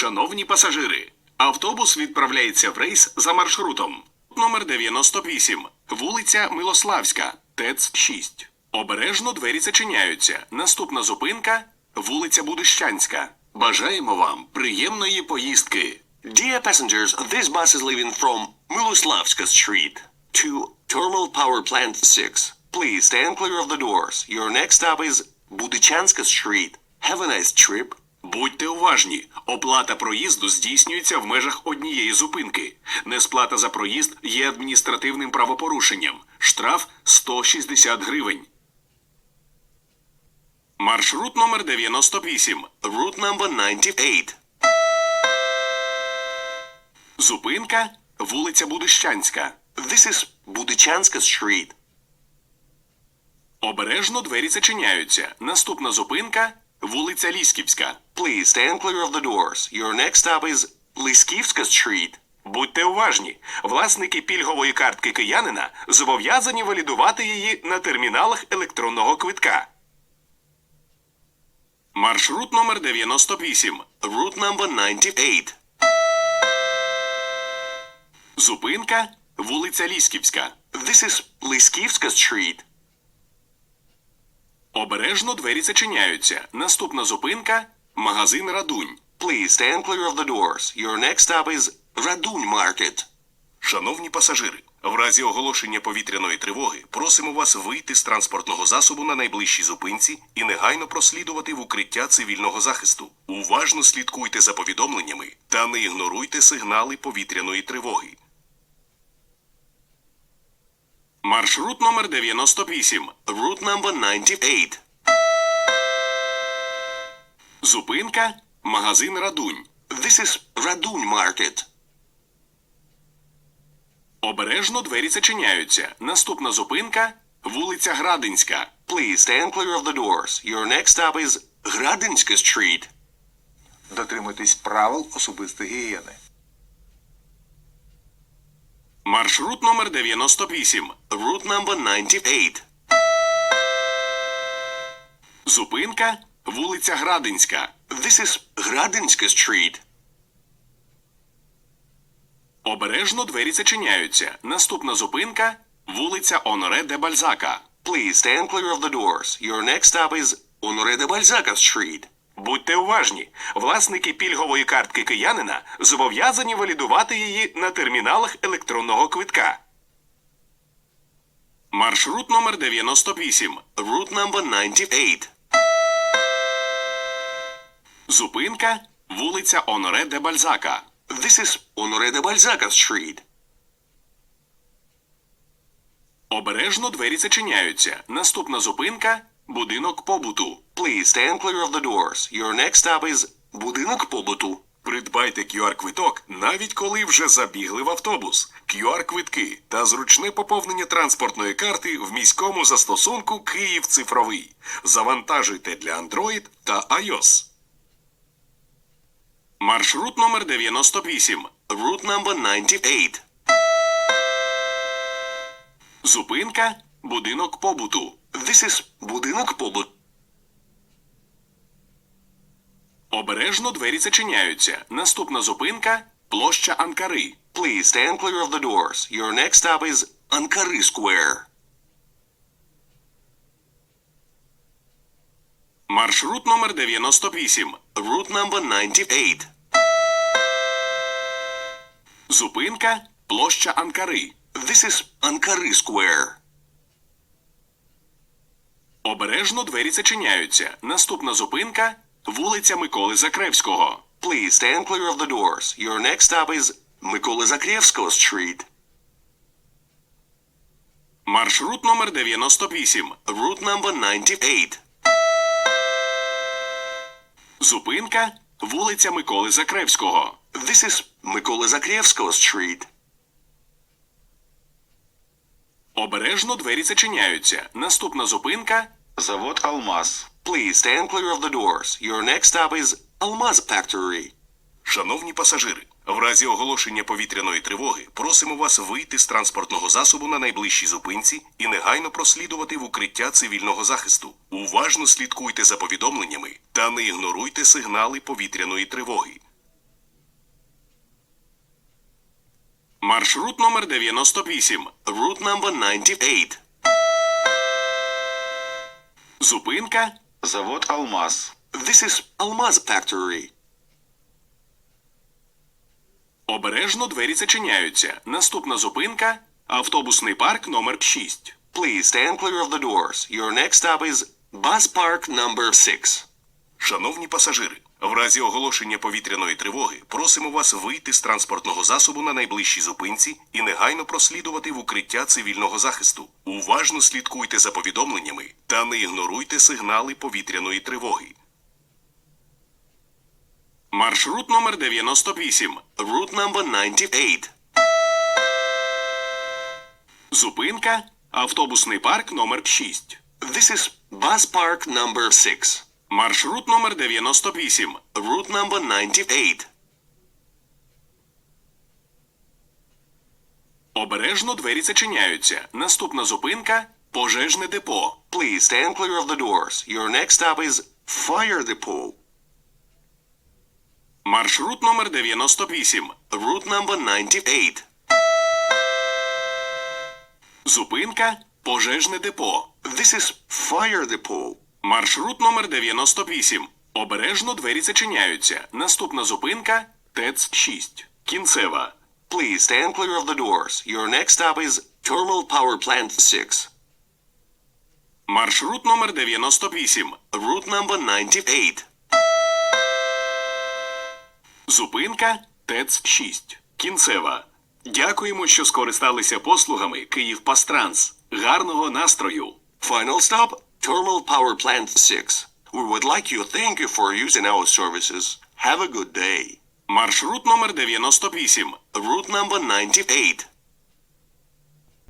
Шановні пасажири, автобус відправляється в рейс за маршрутом. Номер 98, вулиця Милославська, ТЕЦ 6. Обережно двері зачиняються. Наступна зупинка вулиця Будищанська. Бажаємо вам приємної поїздки. Dear passengers, this bus is leaving from Miloslavska Street to Thermal Power Plant 6. Please stand clear of the doors. Your next stop is Budichanska Street. Have a nice trip. Будьте уважні, оплата проїзду здійснюється в межах однієї зупинки. Несплата за проїзд є адміністративним правопорушенням. Штраф 160 гривень. Маршрут номер 98. Route number 98. Зупинка вулиця Будищанська. This is Budichanska Street. Обережно двері зачиняються. Наступна зупинка вулиця Лісківська. Please stand clear of the doors. Your next stop is Liskivska Street. Будьте уважні, власники пільгової картки киянина зобов'язані валідувати її на терміналах електронного квитка. Маршрут номер 98. Route number 98. Зупинка вулиця Лісківська. This is Liskivska Street. Обережно двері зачиняються. Наступна зупинка магазин Радунь. Please stand clear of the doors. Your next stop is Radun Market. Шановні пасажири, в разі оголошення повітряної тривоги просимо вас вийти з транспортного засобу на найближчій зупинці і негайно прослідувати в укриття цивільного захисту. Уважно слідкуйте за повідомленнями та не ігноруйте сигнали повітряної тривоги. Маршрут номер 98. Route number 98. Зупинка магазин Радунь. This is Radun Market. Обережно двері зачиняються. Наступна зупинка вулиця Градинська. Please stand clear of the doors. Your next stop is Gradinska Street. Дотримуйтесь правил особистої гігієни. Маршрут номер 98. Route number 98. Зупинка вулиця Градинська. This is Gradinska Street. Обережно двері зачиняються. Наступна зупинка вулиця Оноре де Бальзака. Please stand clear of the doors. Your next stop is Honore de Balzac Street. Будьте уважні, власники пільгової картки киянина зобов'язані валідувати її на терміналах електронного квитка. Маршрут номер 98. Route number 98. Зупинка вулиця Оноре де Бальзака. This is Honore de Balzac Street. Обережно двері зачиняються. Наступна зупинка будинок побуту. Please stand clear of the doors. Your next stop is Budinok Pobytu. Придбайте QR-квиток навіть коли вже забігли в автобус. QR-квитки та зручне поповнення транспортної карти в міському застосунку Київ цифровий. Завантажуйте для Android та iOS. Маршрут номер 98. Route number 98. Зупинка будинок побуту. This is Budinok Pobyt. Обережно двері зачиняються. Наступна зупинка площа Анкари. Please stand clear of the doors. Your next stop is Ankara Square. Маршрут номер 98. Route number 98. Зупинка площа Анкари. This is Ankara Square. Обережно двері зачиняються. Наступна зупинка вулиця Миколи Закревського. Please stand clear of the doors. Your next stop is Mykola Zakrevsko Street. Маршрут номер 98. Route number 98. Зупинка вулиця Миколи Закревського. This is Mykola Zakrevsko Street. Обережно двері зачиняються. Наступна зупинка Завод Алмаз. Please stand clear of the doors. Your next stop is Almaz Factory. Шановні пасажири, в разі оголошення повітряної тривоги просимо вас вийти з транспортного засобу на найближчій зупинці і негайно прослідувати в укриття цивільного захисту. Уважно слідкуйте за повідомленнями та не ігноруйте сигнали повітряної тривоги. Маршрут номер 98. Route number 98. Зупинка. Завод Алмаз. This is Almaz Factory. Обережно двері зачиняються. Наступна зупинка. Автобусний парк номер 6. Please stand clear of the doors. Your next stop is Bus Park number 6. Шановні пасажири, в разі оголошення повітряної тривоги просимо вас вийти з транспортного засобу на найближчій зупинці і негайно прослідувати в укриття цивільного захисту. Уважно слідкуйте за повідомленнями та не ігноруйте сигнали повітряної тривоги. Маршрут номер 98. Route number 98. Зупинка. Автобусний парк номер 6. This is Bus Park number 6. Маршрут номер 98. Route number 98. Обережно двері зачиняються. Наступна зупинка пожежне депо. Please stand clear of the doors. Your next stop is Fire Depot. Маршрут номер 98. Route number 98. Зупинка пожежне депо. This is Fire Depot. Маршрут номер 98. Обережно двері зачиняються. Наступна зупинка ТЕЦ 6. Кінцева. Please stand clear of the doors. Your next stop is Thermal Power Plant 6. Маршрут номер 98. Route number 98. Зупинка ТЕЦ 6. Кінцева. Дякуємо, що скористалися послугами Київпастранс. Гарного настрою! Final stop, Thermal Power Plant 6. We would like to thank you for using our services. Have a good day. Маршрут номер 98. Route number 98.